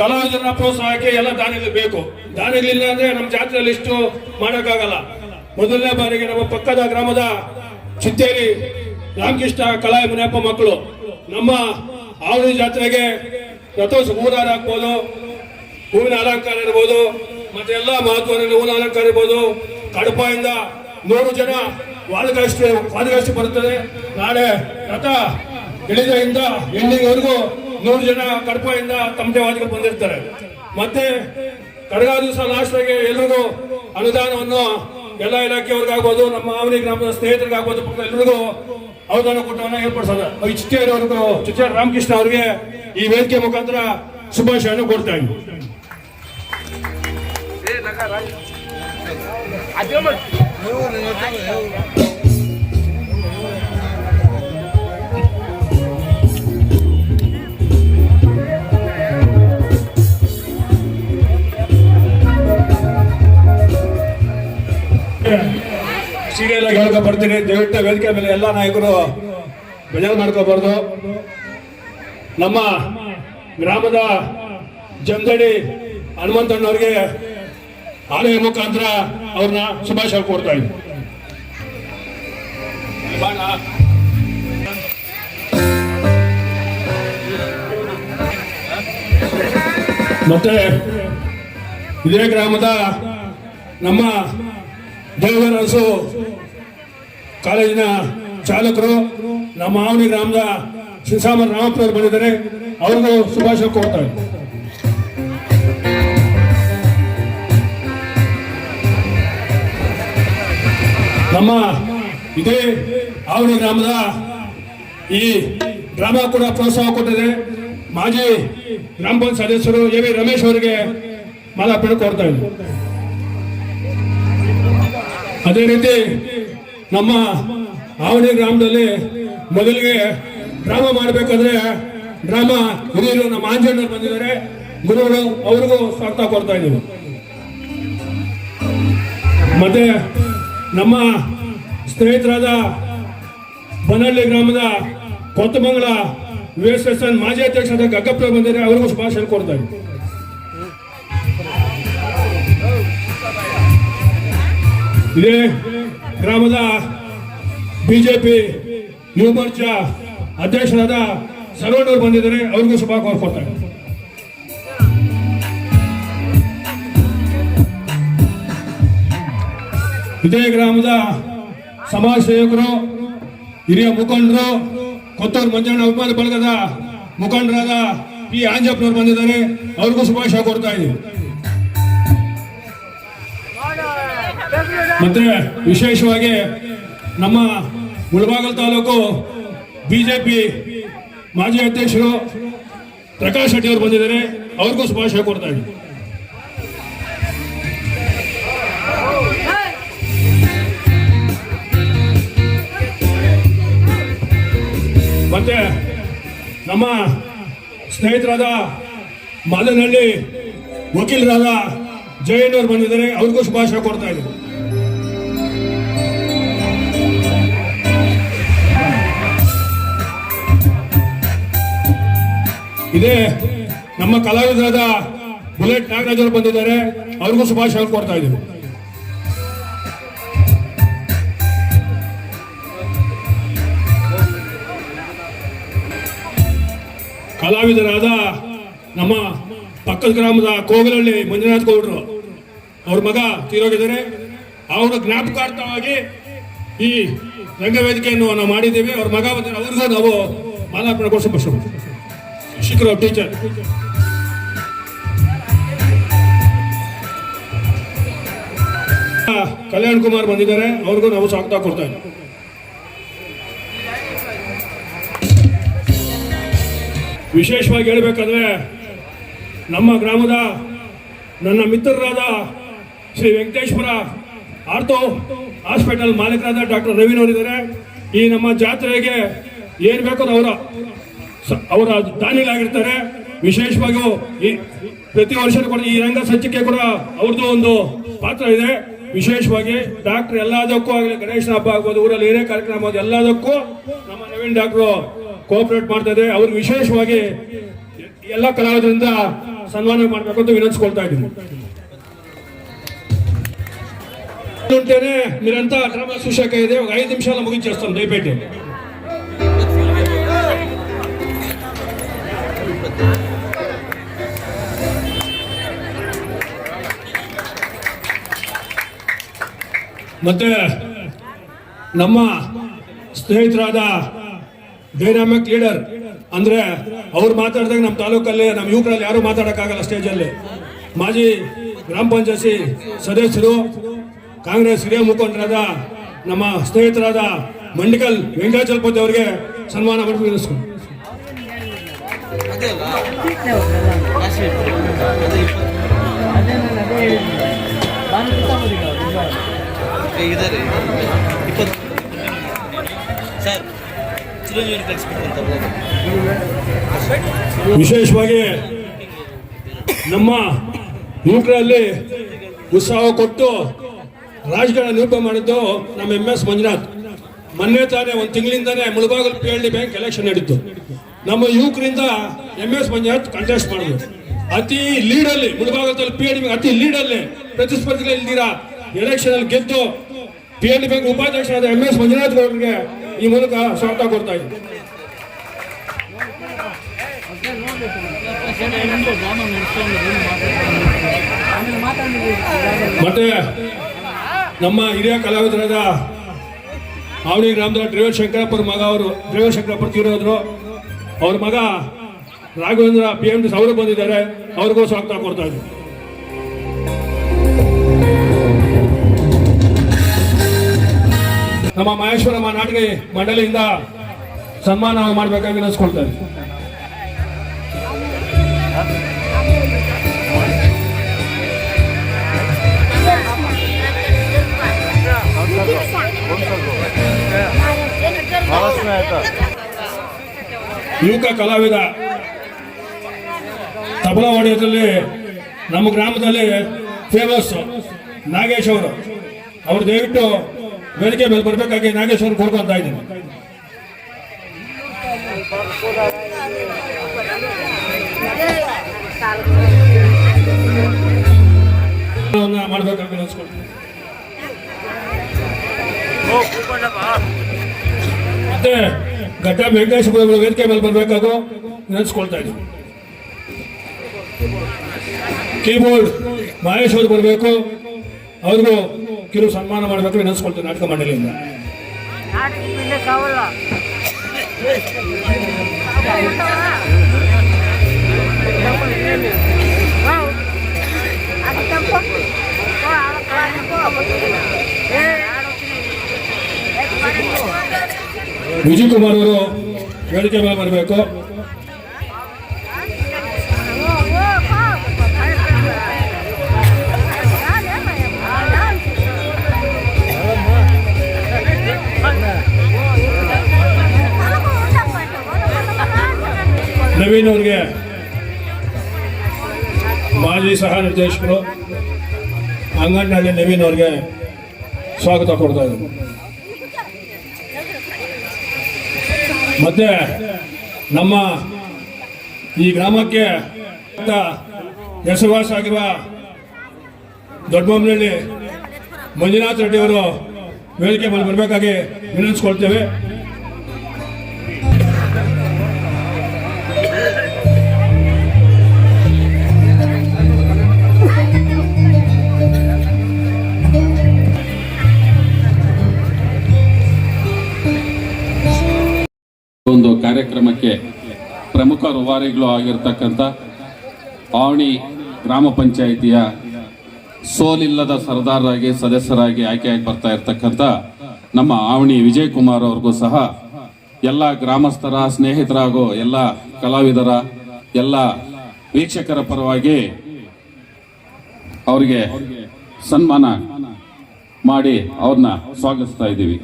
ಕಲಾವಿದರ ಪ್ರೋತ್ಸಾಹಕ್ಕೆ ಎಲ್ಲ ದಾನಿಗಳು ಬೇಕು. ದಾನಿಗಳಿಲ್ಲ ಅಂದ್ರೆ ನಮ್ಮ ಜಾತ್ರೆಯಲ್ಲಿ ಇಷ್ಟು ಮಾಡೋಕ್ಕಾಗಲ್ಲ. ಮೊದಲನೇ ಬಾರಿಗೆ ನಮ್ಮ ಪಕ್ಕದ ಗ್ರಾಮದ ಚಿತ್ತೇರಿ ರಾಮಕೃಷ್ಣ ಕಲಾ ಮುನಿಯಪ್ಪ ಮಕ್ಕಳು. ನಮ್ಮ ಆವಳಿ ಜಾತ್ರೆಗೆ ರಥೋತ್ಸವ ಹೂದಾರ ಹಾಕ್ಬೋದು, ಹೂವಿನ ಅಲಂಕಾರ ಇರ್ಬೋದು, ಮತ್ತೆ ಎಲ್ಲ ಮಹತ್ವದ ಹೂವಿನ ಅಲಂಕಾರ ಇರ್ಬೋದು. ಕಡಪಾಯಿಂದ ನೂರು ಜನ ವಾದಗಾಷ್ಟು ವಾದಗಾಷ್ಟು ಬರುತ್ತದೆ. ನಾಳೆ ರಥ ಇಳಿದಿಂದ ಎಂಡಿಂಗ್ವರೆಗೂ ನೂರು ಜನ ಕಡಪದಿಂದ ತಮ್ಮದೇ ವಾದಿಗೆ ಬಂದಿರ್ತಾರೆ. ಮತ್ತೆ ಕಡಗ ದಿವಸ ಲಾಸ್ಟ್ಗೆ ಎಲ್ರಿಗೂ ಅನುದಾನವನ್ನು ಎಲ್ಲ ಇಲಾಖೆಯವ್ರಿಗಾಗ್ಬೋದು, ನಮ್ಮ ಮಾವನಿ ಗ್ರಾಮದ ಸ್ನೇಹಿತರಿಗಾಗ್ಬೋದು ಎಲ್ರಿಗೂ ಅನುದಾನ ಕೂಟವನ್ನು ಏರ್ಪಡಿಸೋದು. ಈ ಚಿಚ್ಚೇರಿಯವ್ರಿಗೂ ಚಿಚ್ಚೇರಿ ರಾಮಕೃಷ್ಣ ಅವರಿಗೆ ಈ ವೇದಿಕೆ ಮುಖಾಂತರ ಶುಭಾಶಯವನ್ನು ಕೊಡ್ತಾ ಇದ್ದೀನಿ. ಸೀರಿಯಲ್ ಆಗಿ ಹೇಳ್ಕೊ ಬರ್ತೀನಿ. ದಯವಿಟ್ಟು ವೇದಿಕೆ ಮೇಲೆ ಎಲ್ಲ ನಾಯಕರು ಬೇಜಾರು ಮಾಡ್ಕೋಬಾರ್ದು ನಮ್ಮ ಗ್ರಾಮದ ಜಂದಡಿ ಹನುಮಂತಣ್ಣವ್ರಿಗೆ ಆಲಯ ಮುಖಾಂತರ ಅವ್ರನ್ನ ಶುಭಾಶಯ ಕೊಡ್ತಾ ಇದ್ದೀನಿ. ಮತ್ತೆ ಇದೇ ಗ್ರಾಮದ ನಮ್ಮ ದೇವರಸು ಕಾಲೇಜಿನ ಚಾಲಕರು ನಮ್ಮ ಮಾವನಿ ಗ್ರಾಮದ ಶಿವಸಾಮರ ರಾಮಪ್ಪನವರು ಬಂದಿದ್ದಾರೆ. ಅವ್ರಿಗೂ ಶುಭಾಶಯ ಕೊಡ್ತಾರೆ ನಮ್ಮ ಇದೇ ಆವಣಿ ಗ್ರಾಮದ ಈ ಗ್ರಾಮ ಕೂಡ ಪ್ರೋತ್ಸಾಹ ಕೊಟ್ಟಿದೆ. ಮಾಜಿ ಗ್ರಾಮ ಪಂಚಾಯತ್ ಸದಸ್ಯರು ಎ ವಿ ರಮೇಶ್ ಅವರಿಗೆ ಮಾಲಾರ್ಪಣೆ ಕೊಡ್ತಾ ಇದ್ದಾರೆ ಅದೇ ರೀತಿ ನಮ್ಮ ಆವಣಿ ಗ್ರಾಮದಲ್ಲಿ ಮೊದಲಿಗೆ ಡ್ರಾಮಾ ಮಾಡಬೇಕಾದ್ರೆ ಡ್ರಾಮಾ ಹಿರಿಯರು ನಮ್ಮ ಆಂಜನೇಯರು ಬಂದಿದ್ದಾರೆ. ಗುರುಗಳು ಅವ್ರಿಗೂ ಸ್ವಾಗತ ಕೊಡ್ತಾ ಇದ್ದೀವಿ. ಮತ್ತೆ ನಮ್ಮ ಸ್ನೇಹಿತರಾದ ಬನಹಳ್ಳಿ ಗ್ರಾಮದ Kothamangala V S S N ಮಾಜಿ ಅಧ್ಯಕ್ಷರಾದ ಗಗ್ಗಪ್ಪ ಬಂದಿದ್ದಾರೆ. ಅವ್ರಿಗೂ ಶುಭಾಶಯ ಕೊಡ್ತಾ ಇದ್ದೀವಿ. ಇದೇ ಗ್ರಾಮದ ಬಿಜೆಪಿ ಯುವ ಮೋರ್ಚಾ ಅಧ್ಯಕ್ಷರಾದ ಸರ್ವಣ್ಣವರು ಬಂದಿದ್ದಾರೆ, ಅವ್ರಿಗೂ ಶುಭ ಕೊಡ್ತಾರೆ ಇದೇ ಗ್ರಾಮದ ಸಮಾಜ ಸೇವಕರು, ಹಿರಿಯ ಮುಖಂಡರು, ಕೊತ್ತೂರು ಮಂಜಣ್ಣ ಅಭಿಮಾನ ಬಳಗದ ಮುಖಂಡರಾದ ಪಿ ಆಂಜಪ್ಪನವ್ರು ಬಂದಿದ್ದಾರೆ, ಅವ್ರಿಗೂ ಶುಭಾಶಯ ಕೊಡ್ತಾ ಇದ್ದೀವಿ ಮತ್ತೆ ವಿಶೇಷವಾಗಿ ನಮ್ಮ ಮುಳಬಾಗಲ್ ತಾಲೂಕು ಬಿಜೆಪಿ ಮಾಜಿ ಅಧ್ಯಕ್ಷರು ಪ್ರಕಾಶ್ ಶೆಟ್ಟಿ ಅವರು ಬಂದಿದ್ದಾರೆ. ಅವ್ರಿಗೂ ಶುಭಾಶಯ ಕೊಡ್ತಾ ಇದ್ದೀನಿ. ಮತ್ತೆ ನಮ್ಮ ಸ್ನೇಹಿತರಾದ ಮಾದನಹಳ್ಳಿ ವಕೀಲರಾದ ಜಯಣ್ಣವ್ರು ಬಂದಿದ್ದಾರೆ. ಅವ್ರಿಗೂ ಶುಭಾಶಯ ಕೊಡ್ತಾ ಇದ್ದೀವಿ ಇದೇ. ನಮ್ಮ ಕಲಾವಿದರಾದ ಬುಲೆಟ್ ನಾಗರಾಜ್ ಅವರು ಬಂದಿದ್ದಾರೆ. ಅವ್ರಿಗೂ ಶುಭಾಶಯ ಕೊಡ್ತಾ ಇದ್ದೀವಿ ಕಲಾವಿದರಾದ ನಮ್ಮ ಪಕ್ಕದ ಗ್ರಾಮದ ಕೋಗಲಹಳ್ಳಿ ಮಂಜುನಾಥ್ ಗೌಡರು ಅವ್ರ ಮಗ ತೀರೋಗಿದ್ದಾರೆ. ಅವರ ಜ್ಞಾಪಕಾರ್ಥವಾಗಿ ಈ ರಂಗವೇದಿಕೆಯನ್ನು ನಾವು ಮಾಡಿದ್ದೇವೆ. ಅವ್ರ ಮಗ ಬಂದರೆ ಅವ್ರಿಗೂ ನಾವು ಶಿಕ್ಷಕರು ಟೀಚರ್ ಕಲ್ಯಾಣ್ ಕುಮಾರ್ ಬಂದಿದ್ದಾರೆ. ಅವ್ರಿಗೂ ನಾವು ಸ್ವಾಗತ ಕೊಡ್ತಾ ಇದ್ದೀವಿ ವಿಶೇಷವಾಗಿ ಹೇಳಬೇಕಾದ್ರೆ, ನಮ್ಮ ಗ್ರಾಮದ ನನ್ನ ಮಿತ್ರರಾದ ಶ್ರೀ ವೆಂಕಟೇಶ್ವರ ಆರ್ಥೋ ಹಾಸ್ಪಿಟಲ್ ಮಾಲೀಕರಾದ ಡಾಕ್ಟರ್ ರವಿನವರಿದ್ದಾರೆ ಈ ನಮ್ಮ ಜಾತ್ರೆಗೆ ಏನು ಬೇಕೋ ಅವರ. ಅವರ ಅದು ದಾನಿಗಳಾಗಿರ್ತಾರೆ ವಿಶೇಷವಾಗಿ ಪ್ರತಿ ವರ್ಷ ಕೂಡ ಈ ರಂಗ ಸಜ್ಜಿಕೆ ಕೂಡ ಅವ್ರದ್ದು ಒಂದು ಪಾತ್ರ ಇದೆ ವಿಶೇಷವಾಗಿ ಡಾಕ್ಟರ್ ಎಲ್ಲದಕ್ಕೂ ಆಗಲಿ, ಗಣೇಶನ ಹಬ್ಬ ಆಗ್ಬೋದು, ಊರಲ್ಲಿ ಏನೇ ಕಾರ್ಯಕ್ರಮ ಎಲ್ಲದಕ್ಕೂ ನಮ್ಮ ನವೀನ್ ಡಾಕ್ಟ್ರು ಕೋಆಪರೇಟ್ ಇದೆ ಅವ್ರು ವಿಶೇಷವಾಗಿ ಎಲ್ಲ ಕಲಾವಿದರಿಂದ ಸನ್ಮಾನ ಮಾಡಬೇಕು ಅಂತ ವಿನಂತಿಸ್ಕೊಳ್ತಾ ಇದ್ದೀನಿ. ನಿರಂತರ ಕ್ರಮ ಸೂಚಕ ಇದೆ. ಐದು ನಿಮಿಷ ಎಲ್ಲ ದಯಪೇಟೆ ಮತ್ತೆ ನಮ್ಮ ಸ್ನೇಹಿತರಾದ ಡೈನಾಮಿಕ್ ಲೀಡರ್, ಅಂದ್ರೆ ಅವ್ರು ಮಾತಾಡಿದಾಗ ನಮ್ಮ ತಾಲೂಕಲ್ಲಿ ನಮ್ಮ ಯುವಕರಲ್ಲಿ ಯಾರು ಮಾತಾಡೋಕ್ಕಾಗಲ್ಲ ಸ್ಟೇಜಲ್ಲಿ ಮಾಜಿ ಗ್ರಾಮ ಪಂಚಾಯತಿ ಸದಸ್ಯರು, ಕಾಂಗ್ರೆಸ್ ಹಿರಿಯ ಮುಖಂಡರಾದ ನಮ್ಮ ಸ್ನೇಹಿತರಾದ ಮಂಡಿಕಲ್ ವೆಂಕಟಾಚಲಪತಿ ಅವರಿಗೆ ಸನ್ಮಾನ ಮಾಡಿ ಇದ್ದಾರೆ ಇಪ್ಪತ್ತು ಸರ್ ವಿಶೇಷವಾಗಿ ನಮ್ಮ ಯುವಕರಲ್ಲಿ ಉತ್ಸಾಹ ಕೊಟ್ಟು ರಾಜಕಾರಣ ನಿರೂಪಣೆ ಮಾಡಿದ್ದು ನಮ್ಮ ಎಂ ಎಸ್ ಮಂಜುನಾಥ್. ಮೊನ್ನೆ ತಾನೇ ಒಂದು ತಿಂಗಳಿಂದಾನೇ ಮುಳಬಾಗಲು ಪಿ ಬ್ಯಾಂಕ್ ಎಲೆಕ್ಷನ್ ನಡೀತು. ನಮ್ಮ ಯುವಕರಿಂದ ಎಂ ಎಸ್ ಮಂಜುನಾಥ್ ಕಂಟೆಸ್ಟ್ ಮಾಡಿದ್ರು ಅತಿ ಲೀಡಲ್ಲಿ ಮುಳಬಾಗಲದಲ್ಲಿ ಪಿ ಎನ್ ಡಿ ಅತಿ ಲೀಡಲ್ಲಿ ಪ್ರತಿಸ್ಪರ್ಧಿಗಳು ಇಲ್ದಿರಾ ಎಲೆಕ್ಷನ್ ಅಲ್ಲಿ ಗೆದ್ದು ಪಿ ಎನ್ ಡಿ ಬ್ಯಾಂಕ್ ಉಪಾಧ್ಯಕ್ಷರಾದ ಎಂ ಎಸ್ ಮಂಜುನಾಥ್ ಅವರಿಗೆ ಈ ಮೂಲಕ ಸ್ವಾಗತ ಕೊಡ್ತಾ ಇದ್ದೀನಿ. ಮತ್ತೆ ನಮ್ಮ ಹಿರಿಯ ಕಲಾವಿದರಾದ ಆವಳಿ ಗ್ರಾಮದ ಡ್ರೈವರ್ ಶಂಕರಪ್ಪರ ಮಗ ಅವರು ಡ್ರೈವರ್ ಶಂಕರಪ್ಪ ತೀರೋದ್ರು. ಅವ್ರ ಮಗ ರಾಘವೇಂದ್ರ ಪಿ ಎಂ ಡಿ ಅವರು ಬಂದಿದ್ದಾರೆ ಅವ್ರಿಗೂ ಸ್ವಾಗತ ಕೊಡ್ತಾ ಇದ್ದೀನಿ. ನಮ್ಮ ಮಹೇಶ್ವರಮ್ಮ ನಾಟಕ ಮಂಡಳಿಯಿಂದ ಸನ್ಮಾನ ಮಾಡಬೇಕಾಗಿ ಇದ್ದೀನಿ. ಯುವಕ ಕಲಾವಿದ ತಬಲಾ ಹೊಡೆಯೋದ್ರಲ್ಲಿ ನಮ್ಮ ಗ್ರಾಮದಲ್ಲಿ ಫೇಮಸ್ ನಾಗೇಶ್ ಅವರು. ಅವ್ರು ದಯವಿಟ್ಟು ವೇದಿಕೆ ಮೇಲೆ ಬರಬೇಕಾಗಿ ನಾಗೇಶ್ ಅವ್ರು ಕೊಡ್ಕೊಂತ ಇದ್ದೀನಿ. ಮಾಡ್ಬೇಕಾಗಿ ನೆನೆಸ್ಕೊಳ್ತೀನಿ ಮತ್ತೆ ಘಟ್ಟ ವೆಂಕಟೇಶ್ ವೇದಿಕೆ ಮೇಲೆ ಬರ್ಬೇಕಾಗೋ ನೆನೆಸ್ಕೊಳ್ತಾ ಇದ್ದೀನಿ. ಕೀಬೋರ್ಡ್ ಮಹೇಶ್ ಅವರು ಬರಬೇಕು. ಅವ್ರಿಗೂ ಕಿರು ಸನ್ಮಾನ ಮಾಡಬೇಕು ನೆನೆಸ್ಕೊಳ್ತೀವಿ ನಾಟಕ ಮಂಡಳಿಯಿಂದ ವಿಜಯ್ ಕುಮಾರ್ ಅವರು ಹೇಳಿಕೆ ಮೇಲೆ ಬರಬೇಕು. ನವೀನ್ ಅವ್ರಿಗೆ ಮಾಜಿ ಸಹ ನಿರ್ದೇಶಕರು ಅಂಗನಹಳ್ಳಿ ನವೀನ್ ಅವ್ರಿಗೆ ಸ್ವಾಗತ ಕೊಡ್ತಾ ಇದ್ದೀನಿ ಮತ್ತೆ ನಮ್ಮ ಈ ಗ್ರಾಮಕ್ಕೆ ಹೆಸರುವಾಸ ಆಗಿರುವ ದೊಡ್ಡಬೊಮ್ಮನಹಳ್ಳಿ ಮಂಜುನಾಥ್ ರೆಡ್ಡಿ ಅವರು ವೇದಿಕೆ ಮೇಲೆ ಬರಬೇಕಾಗಿ ವಿನಂತಿಸ್ಕೊಳ್ತೇವೆ. ಪ್ರಮುಖ ರುವಾರಿಗಳು ಆಗಿರ್ತಕ್ಕಂಥ ಆವಣಿ ಗ್ರಾಮ ಪಂಚಾಯಿತಿಯ ಸೋಲಿಲ್ಲದ ಸರ್ದಾರರಾಗಿ, ಸದಸ್ಯರಾಗಿ ಆಯ್ಕೆಯಾಗಿ ಬರ್ತಾ ಇರತಕ್ಕಂಥ ನಮ್ಮ ಆವಣಿ ವಿಜಯ್ ಕುಮಾರ್ ಅವ್ರಿಗೂ ಸಹ ಎಲ್ಲ ಗ್ರಾಮಸ್ಥರ ಸ್ನೇಹಿತರಾಗೋ, ಎಲ್ಲ ಕಲಾವಿದರ, ಎಲ್ಲ ವೀಕ್ಷಕರ ಪರವಾಗಿ ಅವರಿಗೆ ಸನ್ಮಾನ ಮಾಡಿ ಅವ್ರನ್ನ ಸ್ವಾಗತಿಸ್ತಾ ಇದ್ದೀವಿ.